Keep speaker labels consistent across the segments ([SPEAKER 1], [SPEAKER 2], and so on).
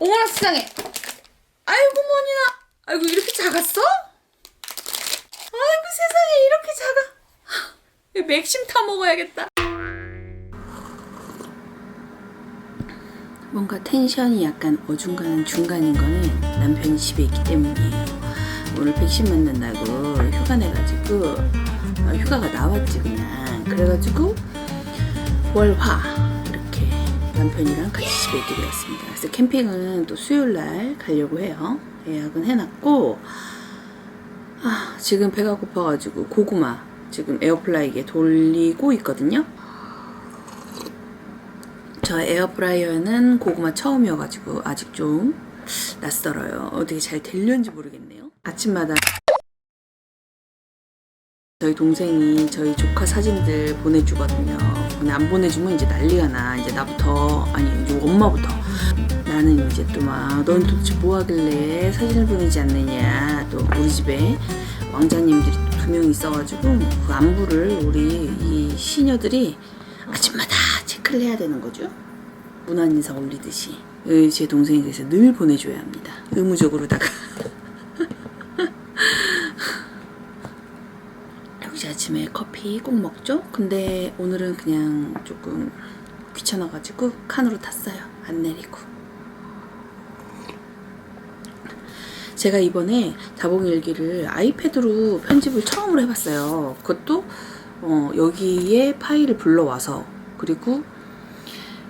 [SPEAKER 1] 어머나 세상에. 아이고 머니나. 아이고 이렇게 작았어? 아이고 세상에 이렇게 작아. 이 맥심 타 먹어야겠다. 뭔가 텐션이 약간 어중간한 중간인 거는 남편이 집에 있기 때문이에요. 오늘 백신 맞는다고 휴가 내가지고 어, 휴가가 나왔지 그냥. 그래가지고 월화 남편이랑 같이 집에 있게 되었습니다. 그래서 캠핑은 또 수요일 날 가려고 해요. 예약은 해놨고 아, 지금 배가 고파가지고 고구마 지금 에어플라이기에 돌리고 있거든요. 저 에어프라이어는 고구마 처음이어가지고 아직 좀 낯설어요. 어떻게 잘 될는지 모르겠네요. 아침마다 저희 동생이 저희 조카 사진들 보내주거든요. 근데 안 보내주면 이제 난리가 나. 이제 나부터 아니 이제 엄마부터 나는 이제 또 막 넌 도대체 뭐 하길래 사진을 보내지 않느냐. 또 우리 집에 왕자님들이 또두명 있어가지고 그 안부를 우리 이 시녀들이 아침마다 체크를 해야 되는 거죠. 문안 인사 올리듯이 예, 제 동생에 대해서 늘 보내줘야 합니다. 의무적으로다가 역시 아침에 커피 꼭 먹죠. 근데 오늘은 그냥 조금 귀찮아가지고 칸으로 탔어요. 안 내리고. 제가 이번에 자봉일기를 아이패드로 편집을 처음으로 해봤어요. 그것도 어, 여기에 파일을 불러와서 그리고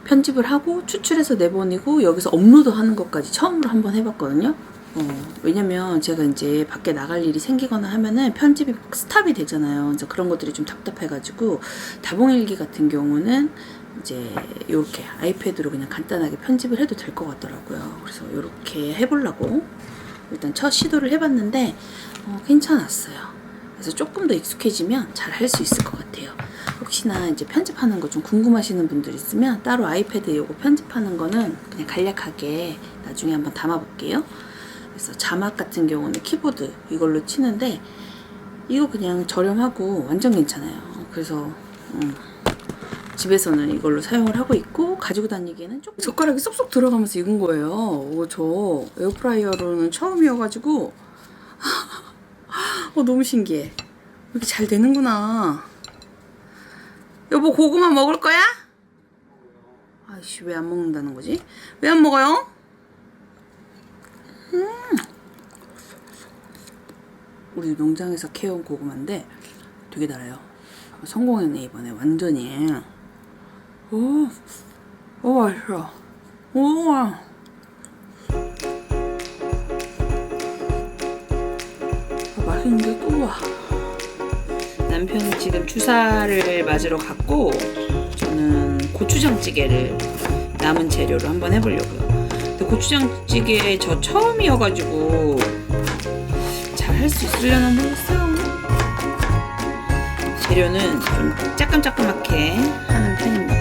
[SPEAKER 1] 편집을 하고 추출해서 내보내고 여기서 업로드하는 것까지 처음으로 한번 해봤거든요. 어, 왜냐면 제가 이제 밖에 나갈 일이 생기거나 하면은 편집이 스탑이 되잖아요. 그래서 그런 것들이 좀 답답해가지고 다봉일기 같은 경우는 이제 이렇게 아이패드로 그냥 간단하게 편집을 해도 될 것 같더라고요. 그래서 이렇게 해보려고 일단 첫 시도를 해봤는데 어, 괜찮았어요. 그래서 조금 더 익숙해지면 잘 할 수 있을 것 같아요. 혹시나 이제 편집하는 거 좀 궁금하시는 분들 있으면 따로 아이패드 요거 편집하는 거는 그냥 간략하게 나중에 한번 담아볼게요. 그래서 자막 같은 경우는 키보드 이걸로 치는데 이거 그냥 저렴하고 완전 괜찮아요. 그래서 음, 집에서는 이걸로 사용을 하고 있고 가지고 다니기에는 조금 젓가락이 쏙쏙 들어가면서 익은 거예요. 어, 저 에어프라이어로는 처음이어가지고 어, 너무 신기해. 이렇게 잘 되는구나. 여보 고구마 먹을 거야? 아이씨 왜 안 먹는다는 거지? 왜 안 먹어요? 음. 우리 농장에서 캐온 고구마인데 되게 달아요. 성공했네 이번에 완전히. 오, 오 맛있어. 오. 아, 맛있는데 또 와. 남편이 지금 주사를 맞으러 갔고 저는 고추장찌개를 남은 재료로 한번 해보려고요. 고추장찌개 저 처음이어가지고 잘 할 수 있으려나 모르겠어요. 재료는 좀 짜끔짜끔하게 하는 편입니다.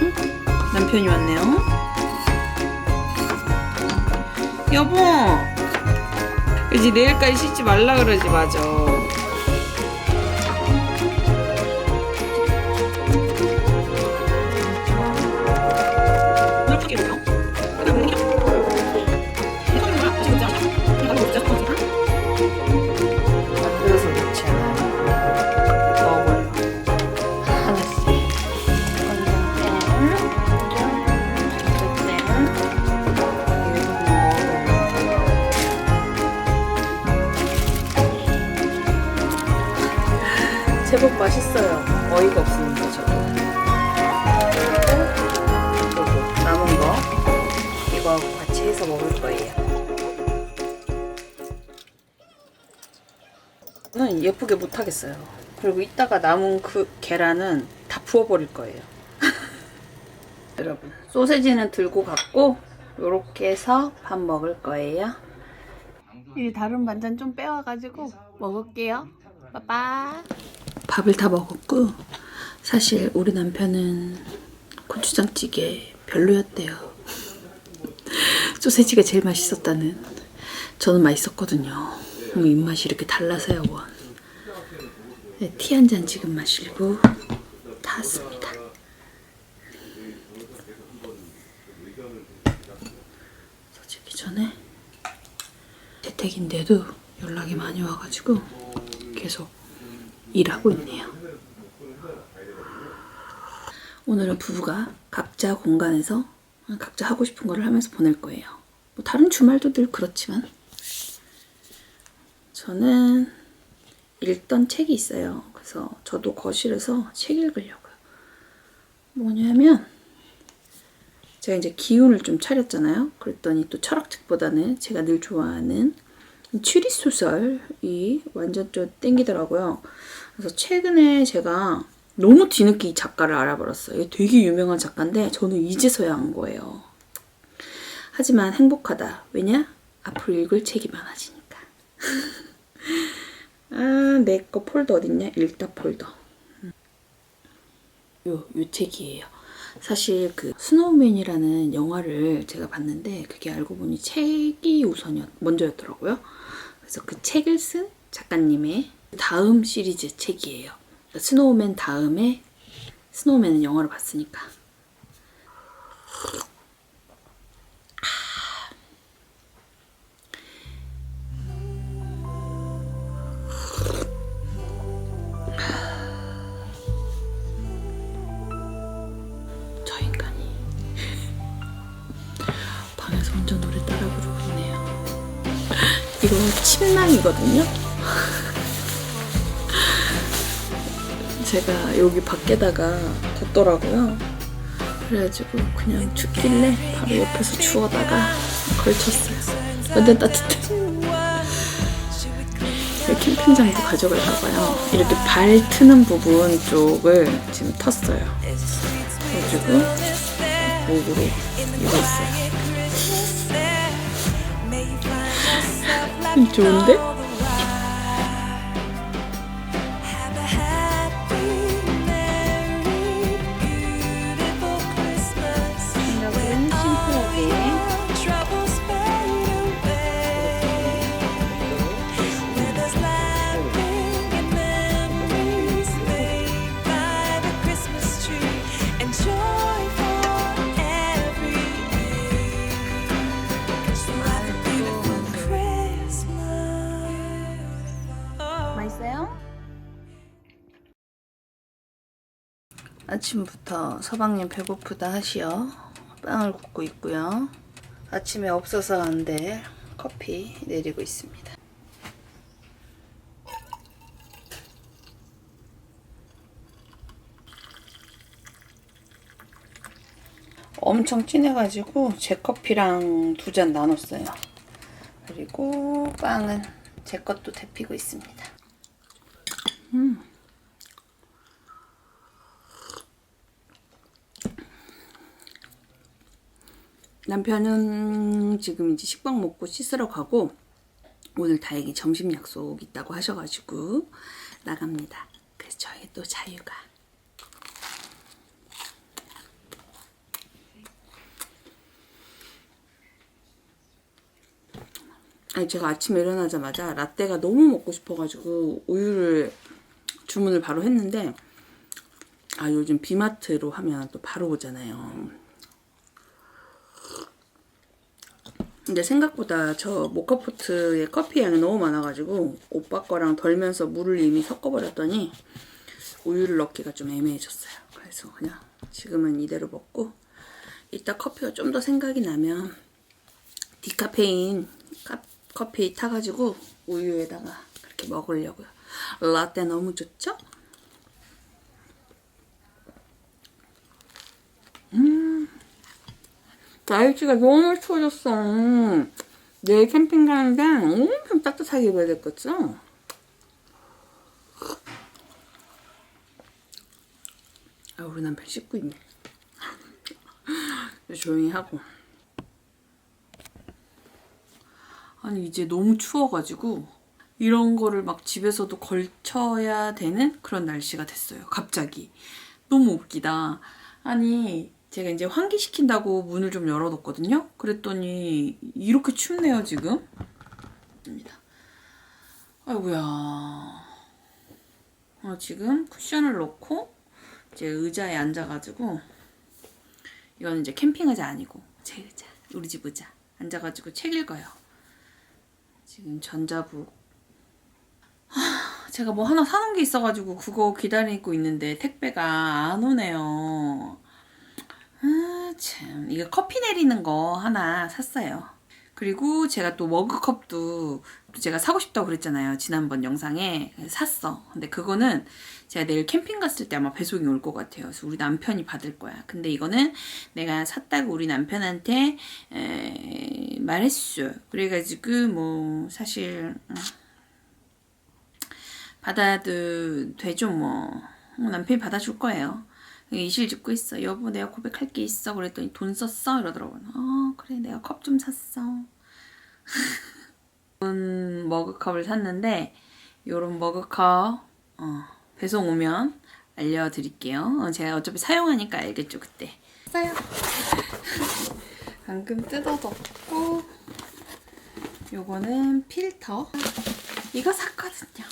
[SPEAKER 1] 음? 남편이 왔네요. 여보, 이제 내일까지 씻지 말라 그러지 맞아. 먹을 거예요. 는 예쁘게 못 하겠어요. 그리고 이따가 남은 그 계란은 다 부어버릴 거예요. 여러분, 소세지는 들고 갔고 요렇게 해서 밥 먹을 거예요. 이 다른 반찬 좀 빼와가지고 먹을게요. 빠빠. 밥을 다 먹었고 사실 우리 남편은 고추장찌개 별로였대요. 소세지가 제일 맛있었다는 저는 맛있었거든요. 뭐 입맛이 이렇게 달라서요 원. 네, 티한 잔 지금 마시고 탔습니다. 솔직히 전에 재택인데도 연락이 많이 와가지고 계속 일하고 있네요. 오늘은 부부가 각자 공간에서 각자 하고 싶은 거를 하면서 보낼 거예요. 뭐 다른 주말도 늘 그렇지만 저는 읽던 책이 있어요. 그래서 저도 거실에서 책 읽으려고요. 뭐냐면 제가 이제 기운을 좀 차렸잖아요. 그랬더니 또 철학책보다는 제가 늘 좋아하는 추리 소설이 완전 좀 땡기더라고요. 그래서 최근에 제가 너무 뒤늦게 이 작가를 알아버렸어요. 되게 유명한 작가인데 저는 이제서야 안 거예요. 하지만 행복하다. 왜냐? 앞으로 읽을 책이 많아지니까. 아, 내 거 폴더 어딨냐? 읽다 폴더. 요, 요 책이에요. 사실 그 스노우맨이라는 영화를 제가 봤는데 그게 알고 보니 책이 우선이었, 먼저였더라고요. 그래서 그 책을 쓴 작가님의 다음 시리즈 책이에요. 스노우맨 다음에 스노우맨은 영화를 봤으니까. 저 인간이 방에서 혼자 노래 따라 부르고 있네요. 이거 침낭이거든요. 제가 여기 밖에다가 뒀더라고요. 그래가지고 그냥 춥길래 바로 옆에서 주워다가 걸쳤어요. 완전 따뜻해. 이 캠핑장도 가져갈까봐요. 이렇게 발 트는 부분 쪽을 지금 텄어요. 그래가지고 목으로 있어요. 좋은데? 아침부터 서방님 배고프다 하시어 빵을 굽고 있고요. 아침에 없어서 안 될 커피 내리고 있습니다. 엄청 진해가지고 제 커피랑 두 잔 나눴어요. 그리고 빵은 제 것도 데피고 있습니다. 남편은 지금 이제 식빵 먹고 씻으러 가고 오늘 다행히 점심 약속 있다고 하셔가지고 나갑니다. 그래서 저희 또 자유가 아니 제가 아침에 일어나자마자 라떼가 너무 먹고 싶어가지고 우유를 주문을 바로 했는데 아 요즘 비마트로 하면 또 바로 오잖아요. 근데 생각보다 저 모카포트에 커피 양이 너무 많아가지고 오빠 거랑 덜면서 물을 이미 섞어버렸더니 우유를 넣기가 좀 애매해졌어요. 그래서 그냥 지금은 이대로 먹고 이따 커피가 좀 더 생각이 나면 디카페인 카- 커피 타가지고 우유에다가 그렇게 먹으려고요. 라떼 너무 좋죠? 날씨가 너무 추워졌어. 내일 캠핑 가는데 엄청 따뜻하게 입어야 될것 같죠? 아, 우리 남편 씻고 있네. 조용히 하고. 아니 이제 너무 추워가지고 이런 거를 막 집에서도 걸쳐야 되는 그런 날씨가 됐어요. 갑자기 너무 웃기다. 아니 제가 이제 환기시킨다고 문을 좀 열어뒀거든요. 그랬더니 이렇게 춥네요 지금. 입니다. 아이고야. 어, 지금 쿠션을 넣고 이제 의자에 앉아가지고 이거는 이제 캠핑 의자 아니고 제 의자, 우리 집 의자 앉아가지고 책 읽어요. 지금 전자북. 하, 제가 뭐 하나 사놓은 게 있어가지고 그거 기다리고 있는데 택배가 안 오네요. 아, 참. 이거 커피 내리는 거 하나 샀어요. 그리고 제가 또 머그컵도 또 제가 사고 싶다고 그랬잖아요. 지난번 영상에. 샀어. 근데 그거는 제가 내일 캠핑 갔을 때 아마 배송이 올 것 같아요. 그래서 우리 남편이 받을 거야. 근데 이거는 내가 샀다고 우리 남편한테 에, 말했어. 그래가지고 뭐 사실 음, 받아도 되죠 뭐. 어, 남편이 받아줄 거예요. 이실 짓고 있어. 여보, 내가 고백할 게 있어. 그랬더니 돈 썼어? 이러더라고요. 어, 그래. 내가 컵 좀 샀어. 은 머그컵을 샀는데, 요런 머그컵, 어, 배송 오면 알려드릴게요. 어, 제가 어차피 사용하니까 알겠죠, 그때. 샀어요. 방금 뜯어뒀고, 요거는 필터. 이거 샀거든요.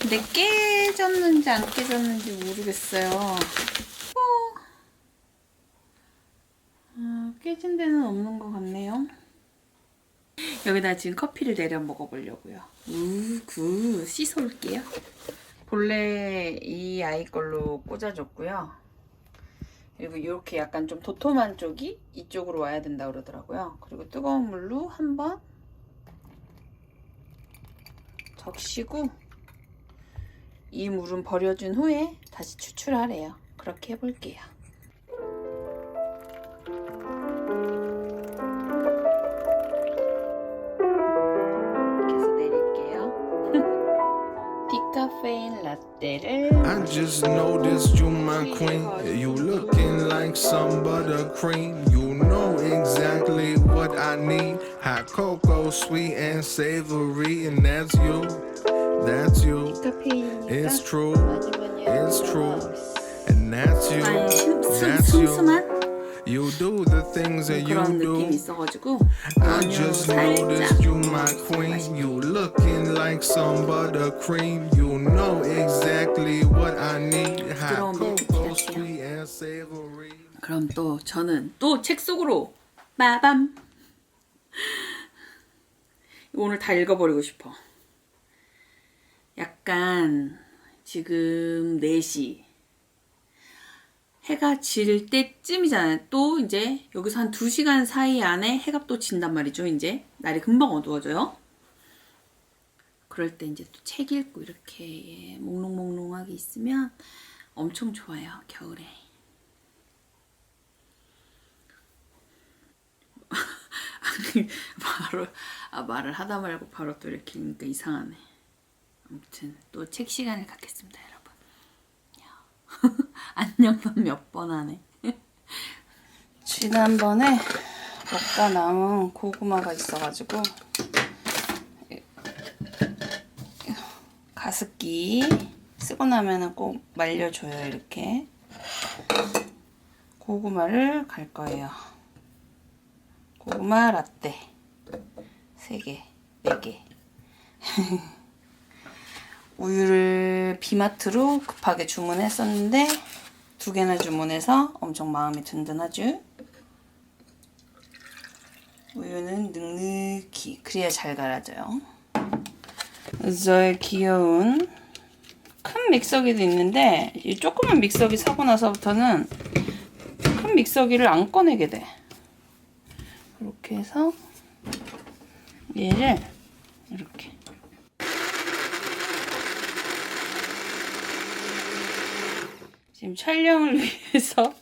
[SPEAKER 1] 근데 깨졌는지 안 깨졌는지 모르겠어요. 아, 깨진 데는 없는 것 같네요. 여기다 지금 커피를 내려 먹어보려고요. 우구 씻어올게요. 본래 이 아이 걸로 꽂아줬고요. 그리고 이렇게 약간 좀 도톰한 쪽이 이쪽으로 와야 된다 그러더라고요. 그리고 뜨거운 물로 한번 적시고 이 물은 버려준 후에 다시 추출하래요. 그렇게 해볼게요. 카페인 라떼를
[SPEAKER 2] I just noticed you my queen. You looking like some buttercream. You know exactly what I need. Hot cocoa, sweet and savory, and that's you. That's you.
[SPEAKER 1] 디카페인이니까
[SPEAKER 2] It's true.
[SPEAKER 1] 많이 많이
[SPEAKER 2] It's true.
[SPEAKER 1] 하고
[SPEAKER 2] And that's you.
[SPEAKER 1] 약간 슴- 슴-
[SPEAKER 2] That's you.
[SPEAKER 1] 슴슴한
[SPEAKER 2] You do the things that you
[SPEAKER 1] 그런 느낌이
[SPEAKER 2] do.
[SPEAKER 1] 있어가지고
[SPEAKER 2] I
[SPEAKER 1] 연유
[SPEAKER 2] just
[SPEAKER 1] 살짝
[SPEAKER 2] noticed you my queen. You looking like some buttercream. You know exactly what I need. Hot
[SPEAKER 1] 부드러운 밀크티
[SPEAKER 2] cocoa,
[SPEAKER 1] 같아요.
[SPEAKER 2] sweet and savory.
[SPEAKER 1] 그럼 또 저는 또 책 속으로 빠밤 오늘 다 읽어버리고 싶어 약간 지금 4시 해가 질 때쯤이잖아요. 또 이제 여기서 한 2시간 사이 안에 해가 또 진단 말이죠. 이제 날이 금방 어두워져요. 그럴 때 이제 또 책 읽고 이렇게 몽롱몽롱하게 있으면 엄청 좋아요 겨울에. 바로 아 말을 하다 말고 바로 또 이렇게 읽으니까 이상하네. 아무튼 또 책 시간을 갖겠습니다, 안녕만 몇번 하네. 지난번에 먹다 남은 고구마가 있어가지고 가습기 쓰고 나면은 꼭 말려줘요 이렇게 고구마를 갈 거예요. 고구마 라떼 3개, 4개 우유를 비마트로 급하게 주문했었는데 두 개나 주문해서 엄청 마음이 든든하죠. 우유는 눅눅히 그래야 잘 갈아져요. 저의 귀여운 큰 믹서기도 있는데 이 조그만 믹서기 사고 나서부터는 큰 믹서기를 안 꺼내게 돼. 이렇게 해서 얘를 이렇게 지금 촬영을 위해서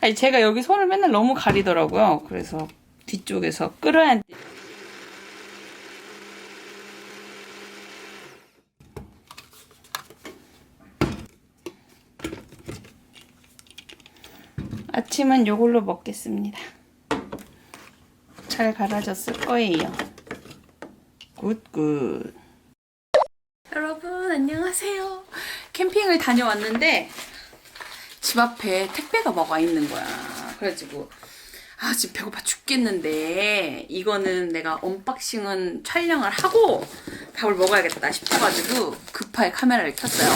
[SPEAKER 1] 아니 제가 여기 손을 맨날 너무 가리더라고요. 그래서 뒤쪽에서 끌어야 돼. 아침은 요걸로 먹겠습니다. 잘 갈아졌을 거예요. 굿굿. 여러분 안녕하세요. 캠핑을 다녀왔는데 집 앞에 택배가 막 와 있는 거야. 그래가지고 아 지금 배고파 죽겠는데 이거는 내가 언박싱은 촬영을 하고 밥을 먹어야겠다 싶어가지고 급하게 카메라를 켰어요.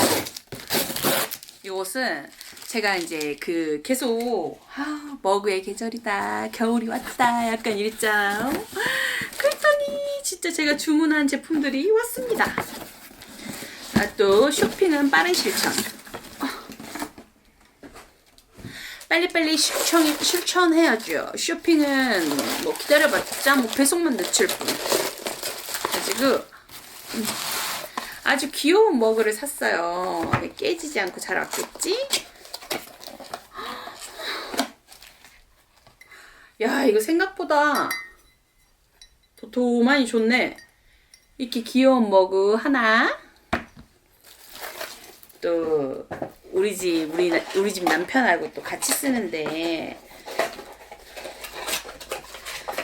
[SPEAKER 1] 이것은 제가 이제 그 계속 아 머그의 계절이다. 겨울이 왔다. 약간 이랬잖아요. 그랬더니 진짜 제가 주문한 제품들이 왔습니다. 아, 또 쇼핑은 빠른 실천. 빨리빨리 실천, 실천해야죠. 쇼핑은 뭐 기다려봤자 뭐 배송만 늦출 뿐. 가지고 음, 아주 귀여운 머그를 샀어요. 깨지지 않고 잘 왔겠지? 야 이거 생각보다 도톰하니 좋네. 이렇게 귀여운 머그 하나. 또 우리 집 우리 나- 우리 집 남편하고 또 같이 쓰는데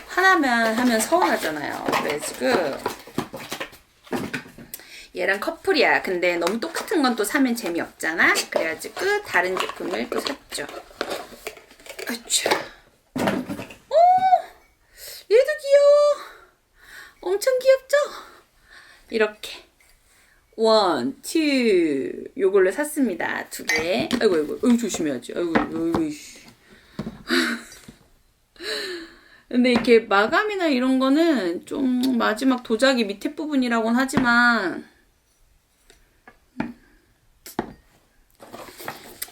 [SPEAKER 1] 하나만 하면 서운하잖아요. 그래가지고 얘랑 커플이야. 근데 너무 똑같은 건 또 사면 재미없잖아. 그래가지고 다른 제품을 또 샀죠. 아차. 오, 얘도 귀여워. 엄청 귀엽죠? 이렇게. 원, 투. 요걸로 샀습니다. 두 개. 아이고, 아이고, 아이고, 조심해야지. 아이고, 아이고, 씨. 근데 이렇게 마감이나 이런 거는 좀 마지막 도자기 밑에 부분이라고는 하지만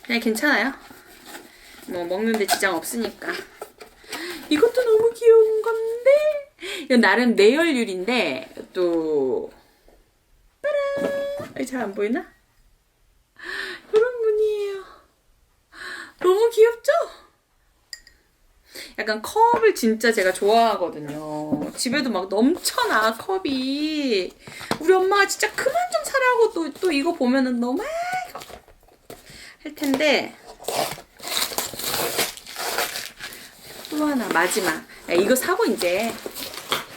[SPEAKER 1] 그냥 괜찮아요. 뭐 먹는데 지장 없으니까. 이것도 너무 귀여운 건데 이건 나름 내열률인데 또 잘안 보이나? 이런 무늬예요. 너무 귀엽죠? 약간 컵을 진짜 제가 좋아하거든요. 집에도 막 넘쳐나 컵이. 우리 엄마가 진짜 그만 좀 사라고 또, 또 이거 보면은 너무 막할 텐데 또 하나 마지막. 야, 이거 사고 이제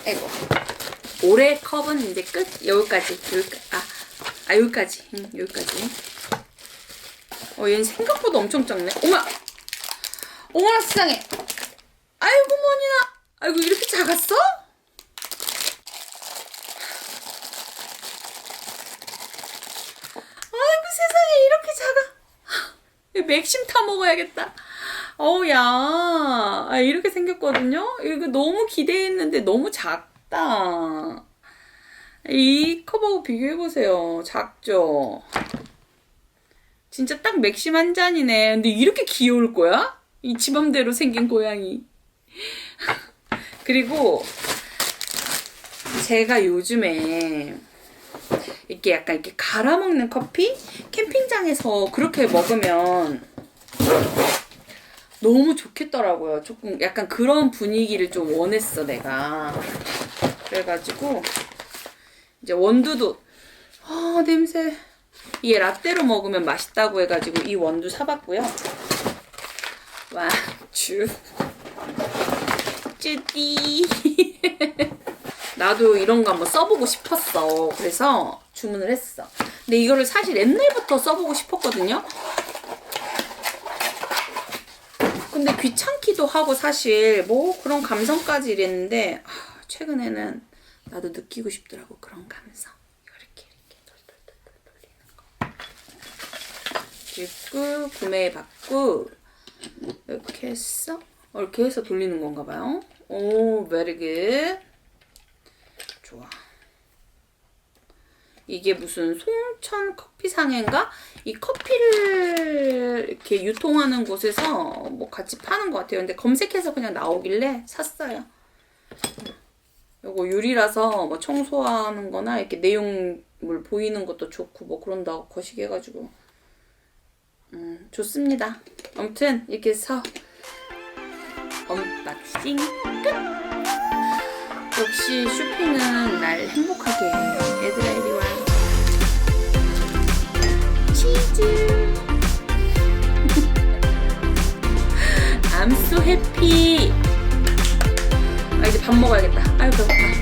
[SPEAKER 1] 아이고 올해 컵은 이제 끝 여기까지 여기까 아, 아 여기까지 응, 여기까지. 어 얘는 생각보다 엄청 작네. 어머 어머나 세상에. 아이고 머니나 아이고 이렇게 작았어? 아이고 세상에 이렇게 작아 맥심 타 먹어야겠다 어우 야 아, 이렇게 생겼거든요 이거 너무 기대했는데 너무 작다 이 컵하고 비교해보세요 작죠 진짜 딱 맥심 한 잔이네 근데 이렇게 귀여울 거야? 이 지맘대로 생긴 고양이 그리고 제가 요즘에 이렇게 약간 이렇게 갈아 먹는 커피 캠핑장에서 그렇게 먹으면 너무 좋겠더라고요. 조금 약간 그런 분위기를 좀 원했어 내가. 그래가지고 이제 원두도 아 냄새 이게 라떼로 먹으면 맛있다고 해가지고 이 원두 사봤고요. 와 주. 쭈띠. 나도 이런 거 한번 써보고 싶었어. 그래서 주문을 했어. 근데 이거를 사실 옛날부터 써보고 싶었거든요. 근데 귀찮기도 하고 사실 뭐 그런 감성까지 이랬는데 아, 최근에는 나도 느끼고 싶더라고 그런 감성. 그리고 구매해봤고 이렇게 했어? 어, 이렇게 해서 돌리는 건가 봐요. 오, good. 좋아. 이게 무슨 송천 커피 상인가? 이 커피를 이렇게 유통하는 곳에서 뭐 같이 파는 것 같아요. 근데 검색해서 그냥 나오길래 샀어요. 요거 유리라서 뭐 청소하는 거나 이렇게 내용물 보이는 것도 좋고 뭐 그런다고 거시기 해가지고. 음, 좋습니다. 아무튼 이렇게 해서 언박싱 끝! 역시 쇼핑은 날 행복하게 해. 얘들아 이리 와. 치즈. I'm so happy. 아 이제 밥 먹어야겠다. I both